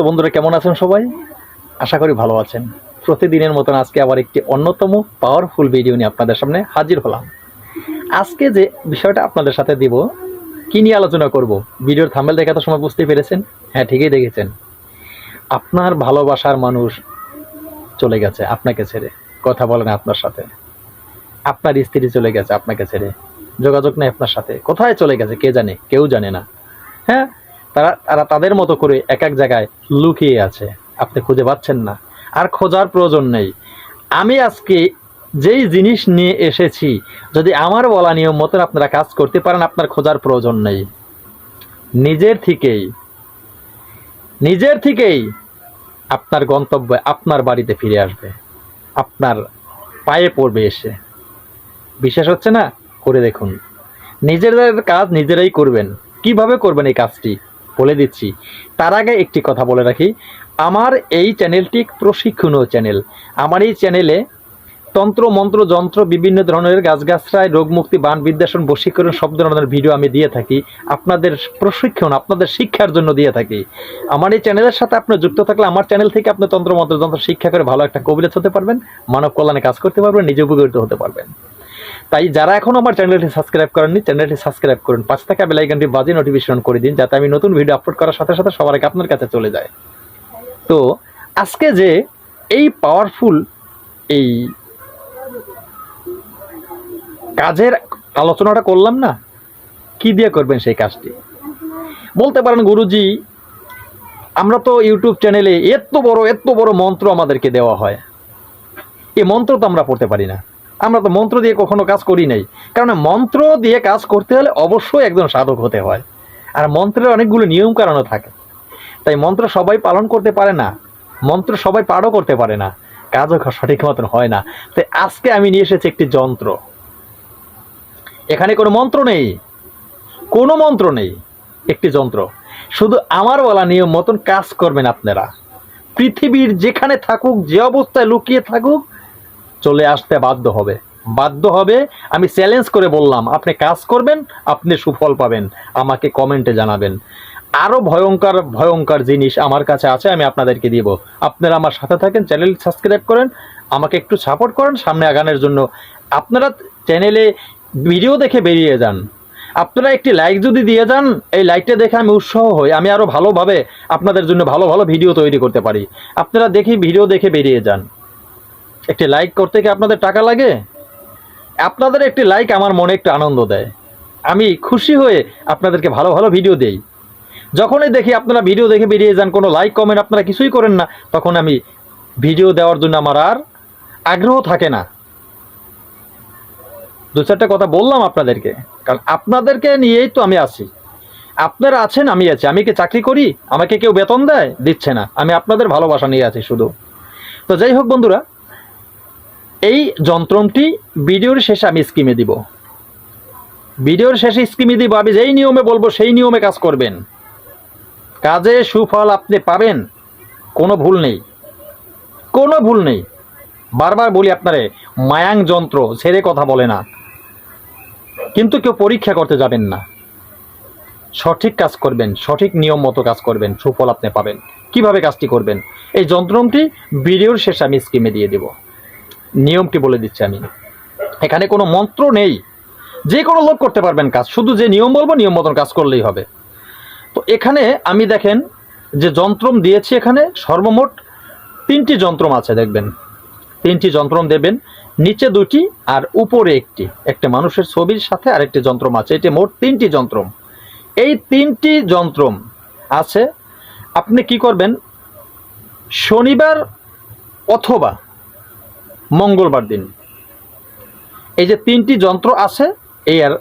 তো বন্ধুরা কেমন আছেন সবাই? আশা করি ভালো আছেন। প্রতিদিনের মতন আজকে আবার একটি অন্যতম পাওয়ারফুল ভিডিও নিয়ে আপনাদের সামনে হাজির হলাম। আজকে যে বিষয়টা আপনাদের সাথে দিব, কি নিয়ে আলোচনা করব? ভিডিওর থাম্বেল দেখা তো সময় বুঝতে পেরেছেন। হ্যাঁ ঠিকই দেখেছেন। আপনার ভালোবাসার মানুষ চলে গেছে আপনাকে ছেড়ে। কথা বলে না আপনার সাথে। আপনার স্ত্রী চলে গেছে আপনাকে ছেড়ে। যোগাযোগ নেই আপনার সাথে। কোথায় চলে গেছে কে জানে? কেউ জানে না। হ্যাঁ তারা তারা তাদের মতো করে এক এক জায়গায় লুকিয়ে আছে। আপনি খুঁজে পাচ্ছেন না। আর খোঁজার প্রয়োজন নেই। আমি আজকে যেই জিনিস নিয়ে এসেছি, যদি আমার বলা নিয়ম মতন আপনারা কাজ করতে পারেন, আপনার খোঁজার প্রয়োজন নেই। নিজের থেকেই নিজের থেকেই আপনার গন্তব্যে আপনার বাড়িতে ফিরে আসবে। আপনার পায়ে পড়বে এসে। বিশ্বাস হচ্ছে না? করে দেখুন। নিজেদের কাজ নিজেরাই করবেন। কীভাবে করবেন এই কাজটি? বলে দিচ্ছি। তার আগে একটি কথা বলে রাখি। আমার এই চ্যানেলটি প্রশিক্ষণীয় চ্যানেল। আমার এই চ্যানেলে তন্ত্র, মন্ত্র, যন্ত্র, বিভিন্ন ধরনের গাছগাছরায় রোগমুক্তি, বান বিদ্যাসন বশীকরণ, সব ধরনের ভিডিও আমি দিয়ে থাকি। আপনাদের প্রশিক্ষণ, আপনাদের শিক্ষার জন্য দিয়ে থাকি। আমার এই চ্যানেলের সাথে আপনি যুক্ত থাকলে আমার চ্যানেল থেকে আপনি তন্ত্র, মন্ত্র, যন্ত্র শিক্ষা করে ভালো একটা কবিরাজ হতে পারবেন, মানব কল্যাণে কাজ করতে পারবেন, নিজে উপকৃত হতে পারবেন। তাই যারা এখন আমার চ্যানেলটি সাবস্ক্রাইব করেননি, চ্যানেলটি সাবস্ক্রাইব করুন। পাঁচ টাকা বেলাইকানটি বাজে নোটিফিকেশন করে দিন, যাতে আমি নতুন ভিডিও আপলোড করার সাথে সাথে সবার আগে আপনার কাছে চলে যায়। তো, আজকে যে এই পাওয়ারফুল এই কাজের আলোচনাটা করলাম না, কি দিয়ে করবেন সেই কাজটি? বলতে পারেন গুরুজি, আমরা তো ইউটিউব চ্যানেলে এত বড় এত বড় মন্ত্র আমাদেরকে দেওয়া হয়। এই মন্ত্র তো আমরা পড়তে পারি না। আমরা তো মন্ত্র দিয়ে কখনো কাজ করি নাই। কারণ মন্ত্র দিয়ে কাজ করতে হলে অবশ্যই একজন সাধক হতে হয়। আর মন্ত্রের অনেকগুলো নিয়ম কারণও থাকে। তাই মন্ত্র সবাই পালন করতে পারে না। মন্ত্র সবাই পাঠও করতে পারে না। কাজও সঠিক মতন হয় না। তাই আজকে আমি নিয়ে এসেছি একটি যন্ত্র। এখানে কোনো মন্ত্র নেই। কোনো মন্ত্র নেই। একটি যন্ত্র। শুধু আমার বলা নিয়ম মতন কাজ করবেন আপনারা। পৃথিবীর যেখানে থাকুক, যে অবস্থায় লুকিয়ে থাকুক চলে আসতে বাধ্য হবে। বাধ্য হবে, আমি চ্যালেঞ্জ করে বললাম, আপনি কাজ করবেন, আপনি সুফল পাবেন, আমাকে কমেন্টে জানাবেন। আরও ভয়ঙ্কর ভয়ঙ্কর জিনিস আমার কাছে আছে, আমি আপনাদেরকে দিব। আপনারা আমার সাথে থাকেন চ্যানেল সাবস্ক্রাইব করেন, আমাকে একটু সাপোর্ট করেন, সামনে আগানোর জন্য। আপনারা চ্যানেলে ভিডিও দেখে বেরিয়ে যান। আপনারা একটি লাইক যদি দিয়ে যান, এই লাইকটা দেখে আমি উৎসাহ হই, আমি আরও ভালোভাবে আপনাদের জন্য ভালো ভালো ভিডিও তৈরি করতে পারি। আপনারা দেখি ভিডিও দেখে বেরিয়ে যান। একটি লাইক করতে কি আপনাদের টাকা লাগে? আপনাদের একটি লাইক আমার মনে একটু আনন্দ দেয়। আমি খুশি হয়ে আপনাদেরকে ভালো ভালো ভিডিও দেই। যখনই দেখি আপনারা ভিডিও দেখে বেরিয়ে যান, কোনো লাইক কমেন্ট আপনারা কিছুই করেন না, তখন আমি ভিডিও দেওয়ার জন্য আমার আর আগ্রহ থাকে না। দু চারটা কথা বললাম আপনাদেরকে, কারণ আপনাদেরকে নিয়েই তো আমি আছি। আপনারা আছেন, আমি আছি। আমি কি চাকরি করি? আমাকে কেউ বেতন দেয়? দিচ্ছে না। আমি আপনাদের ভালোবাসা নিয়ে আছি শুধু। তো যাই হোক বন্ধুরা এই যন্ত্রটি ভিডিওর শেষে আমি স্কিমে দিব। ভিডিওর শেষে স্কিমে দিব, আমি যেই নিয়মে বলব সেই নিয়মে কাজ করবেন। কাজে সুফল আপনি পাবেন, কোনো ভুল নেই। কোনো ভুল নেই। বারবার বলি আপনারে, মায়াং যন্ত্র, ছেড়ে কথা বলে না। কিন্তু কেউ পরীক্ষা করতে যাবেন না। সঠিক কাজ করবেন, সঠিক নিয়ম মতো কাজ করবেন, সুফল আপনি পাবেন। কীভাবে কাজটি করবেন? এই যন্ত্রটি ভিডিওর শেষে আমি স্কিমে দিয়ে দেব। নিয়মটি বলে দিচ্ছি আমি। এখানে কোনো মন্ত্র নেই। যে কোনো লোক করতে পারবেন কাজ। শুধু যে নিয়ম বলব, নিয়ম মতন কাজ করলেই হবে। তো এখানে আমি দেখেন যে যন্ত্রম দিয়েছি এখানে, সর্বমোট তিনটি যন্ত্রম আছে দেখবেন। তিনটি যন্ত্রম দেবেন, নিচে দুটি আর উপরে একটি। একটা মানুষের ছবির সাথে আরেকটি যন্ত্রম আছে। এটি মোট তিনটি যন্ত্রম। এই তিনটি যন্ত্রম আছে, আপনি কি করবেন? শনিবার অথবা মঙ্গলবার দিন। এই যে তিনটি যন্ত্র আছে, এই আর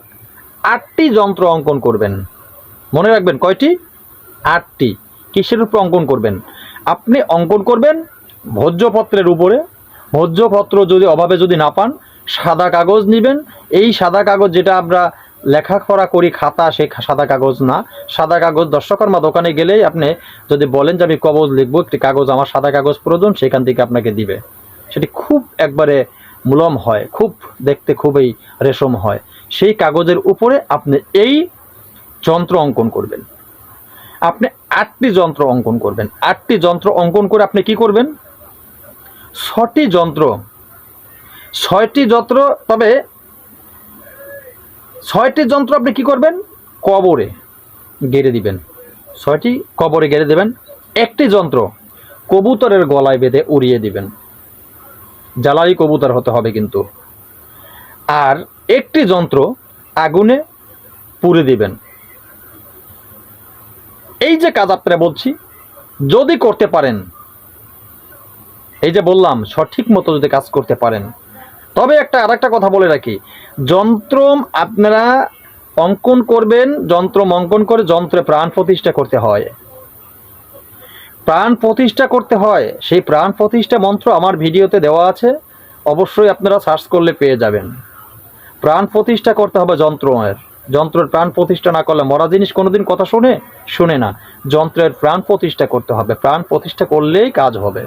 আটটি যন্ত্র অঙ্কন করবেন। মনে রাখবেন কয়টি? আটটি। কিসের উপর অঙ্কন করবেন? আপনি অঙ্কন করবেন ভোজ্যপত্রের উপরে। ভোজ্যপত্র যদি অভাবে যদি না পান, সাদা কাগজ নেবেন। এই সাদা কাগজ যেটা আমরা লেখাপড়া করি খাতা, সে সাদা কাগজ না। সাদা কাগজ দর্শকর্মা দোকানে গেলেই আপনি যদি বলেন যে আমি কবজ লিখব, একটি কাগজ আমার সাদা কাগজ প্রয়োজন, সেখান থেকে আপনাকে দিবে। সেটি খুব একবারে মুলম হয়, খুব দেখতে খুবই রেশম হয়। সেই কাগজের উপরে আপনি এই যন্ত্র অঙ্কন করবেন। আপনি আটটি যন্ত্র অঙ্কন করবেন। আটটি যন্ত্র অঙ্কন করে আপনি কি করবেন? ছটি যন্ত্র, ছয়টি যন্ত্র, তবে ছয়টি যন্ত্র আপনি কি করবেন? কবরে গেড়ে দিবেন। ছয়টি কবরে গেড়ে দেবেন। একটি যন্ত্র কবুতরের গলায় বেঁধে উড়িয়ে দিবেন। জ্বালারি কবুতর হতে হবে কিন্তু। আর একটি যন্ত্র আগুনে পুড়ে দিবেন। এই যে কাজ আপনারা বলছি, যদি করতে পারেন, এই যে বললাম, সঠিক মতো যদি কাজ করতে পারেন। তবে একটা আরেকটা কথা বলে রাখি যন্ত্র আপনারা অঙ্কন করবেন যন্ত্র অঙ্কন করে যন্ত্রে প্রাণ প্রতিষ্ঠা করতে হয়। প্রাণ প্রতিষ্ঠা করতে হয়, সেই প্রাণ প্রতিষ্ঠা মন্ত্র আমার ভিডিওতে দেওয়া আছে, অবশ্যই আপনারা সার্চ করলে পেয়ে যাবেন। প্রাণ প্রতিষ্ঠা করতে হবে যন্ত্রের যন্ত্রের প্রাণ প্রতিষ্ঠা না করলে মরা জিনিস কোনোদিন কথা শুনে শুনে না। যন্ত্রের প্রাণ প্রতিষ্ঠা করতে হবে। প্রাণ প্রতিষ্ঠা করলেই কাজ হবে।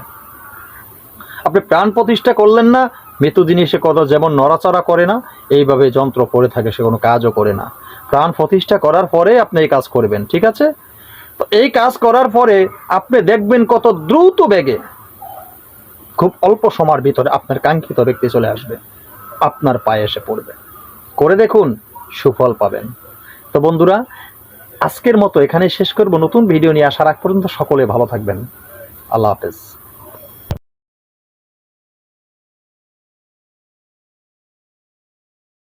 আপনি প্রাণ প্রতিষ্ঠা করলেন না মৃত জিনিসে কথা যেমন নড়াচড়া করে না, এইভাবে যন্ত্র পড়ে থাকে, সে কোনো কাজও করে না। প্রাণ প্রতিষ্ঠা করার পরে আপনি এই কাজ করবেন, ঠিক আছে? এই কাজ করার পরে আপনি দেখবেন কত দ্রুত বেগে, খুব অল্প সময়ের ভিতরে আপনার কাঙ্ক্ষিত ব্যক্তি চলে আসবে, আপনার পায়ে এসে পড়বে। করে দেখুন, সুফল পাবেন। তো বন্ধুরা, আজকের মতো এখানে শেষ করব। নতুন ভিডিও নিয়ে আসার আগ পর্যন্ত সকলে ভালো থাকবেন। আল্লাহ হাফেজ।